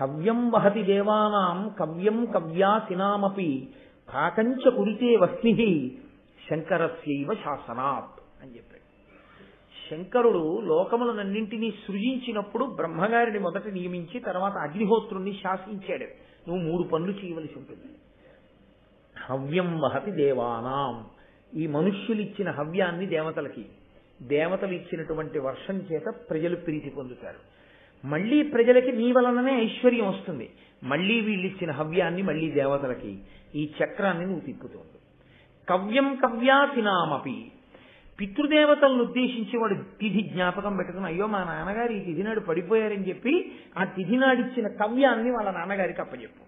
హవ్యం వహతి దేవానాం కవ్యం కవ్యాసినామపి కాకంచ కురితే వస్మి శంకరస్యైవ శాసనాత్ అని చెప్పాడు. శంకరుడు లోకములనన్నింటినీ సృజించినప్పుడు బ్రహ్మగారిని మొదట నియమించి తర్వాత అగ్నిహోత్రుణ్ణి శాసించాడు. నువ్వు మూడు పనులు చేయవలసి ఉంటుంది. హవ్యం వహతి దేవానాం. ఈ మనుష్యులు ఇచ్చిన హవ్యాన్ని దేవతలకి దేవతలు ఇచ్చినటువంటి వర్షం చేత ప్రజలు ప్రీతి పొందుతారు. మళ్ళీ ప్రజలకి నీ వలననే ఐశ్వర్యం వస్తుంది. మళ్ళీ వీళ్ళు ఇచ్చిన హవ్యాన్ని మళ్ళీ దేవతలకి ఈ చక్రాన్ని నువ్వు తిప్పుతుంది కవ్యం కవ్యాసినామపి పితృదేవతలను ఉద్దేశించి వాడు తిథి జ్ఞాపకం పెట్టుకుని అయ్యో మా నాన్నగారు ఈ తిథి నాడు పడిపోయారని చెప్పి ఆ తిథి నాడిచ్చిన కవ్యాన్ని వాళ్ళ నాన్నగారికి అప్పచెప్పు.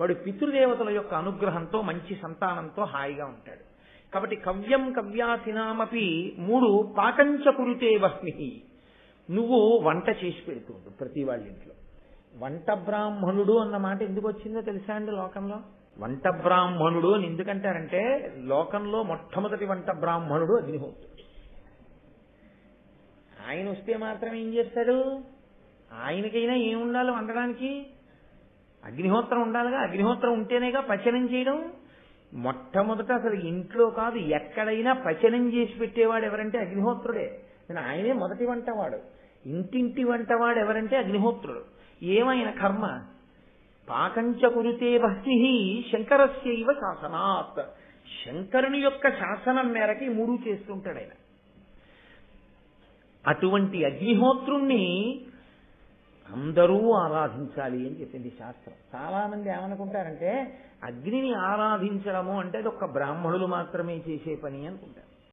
వాడు పితృదేవతల యొక్క అనుగ్రహంతో మంచి సంతానంతో హాయిగా ఉంటాడు. కాబట్టి కవ్యం కవ్యాసినామపి మూడు పాకంచ కురుతే నువ్వు వంట చేసి పెడుతుండు ప్రతి వాళ్ళ ఇంట్లో. వంట బ్రాహ్మణుడు అన్న మాట ఎందుకు వచ్చిందో తెలుసా అండి లోకంలో? వంట బ్రాహ్మణుడు అని ఎందుకంటారంటే లోకంలో మొట్టమొదటి వంట బ్రాహ్మణుడు అగ్నిహోత్రుడు. ఆయన వస్తే మాత్రం ఏం చేస్తాడు? ఆయనకైనా ఏం ఉండాలి వండడానికి? అగ్నిహోత్రం ఉండాలిగా? అగ్నిహోత్రం ఉంటేనేగా పచనం చేయడం? మొట్టమొదట అసలు ఇంట్లో కాదు ఎక్కడైనా పచనం చేసి పెట్టేవాడు ఎవరంటే అగ్నిహోత్రుడే. నేను ఆయనే మొదటి వంటవాడు. ఇంటింటి వంటవాడు ఎవరంటే అగ్నిహోత్రుడు. ఏమైన కర్మ? పాకంచ కురుతే భక్తి శంకరస్యవ శాసనాత్. శంకరుని యొక్క శాసనం మేరకి మూడు చేస్తుంటాడు ఆయన. అటువంటి అగ్నిహోత్రుణ్ణి అందరూ ఆరాధించాలి అని చెప్పింది శాస్త్రం. చాలా మంది ఏమనుకుంటారంటే అగ్నిని ఆరాధించడము అంటే అది ఒక బ్రాహ్మణులు మాత్రమే చేసే పని అనుకుంటారు.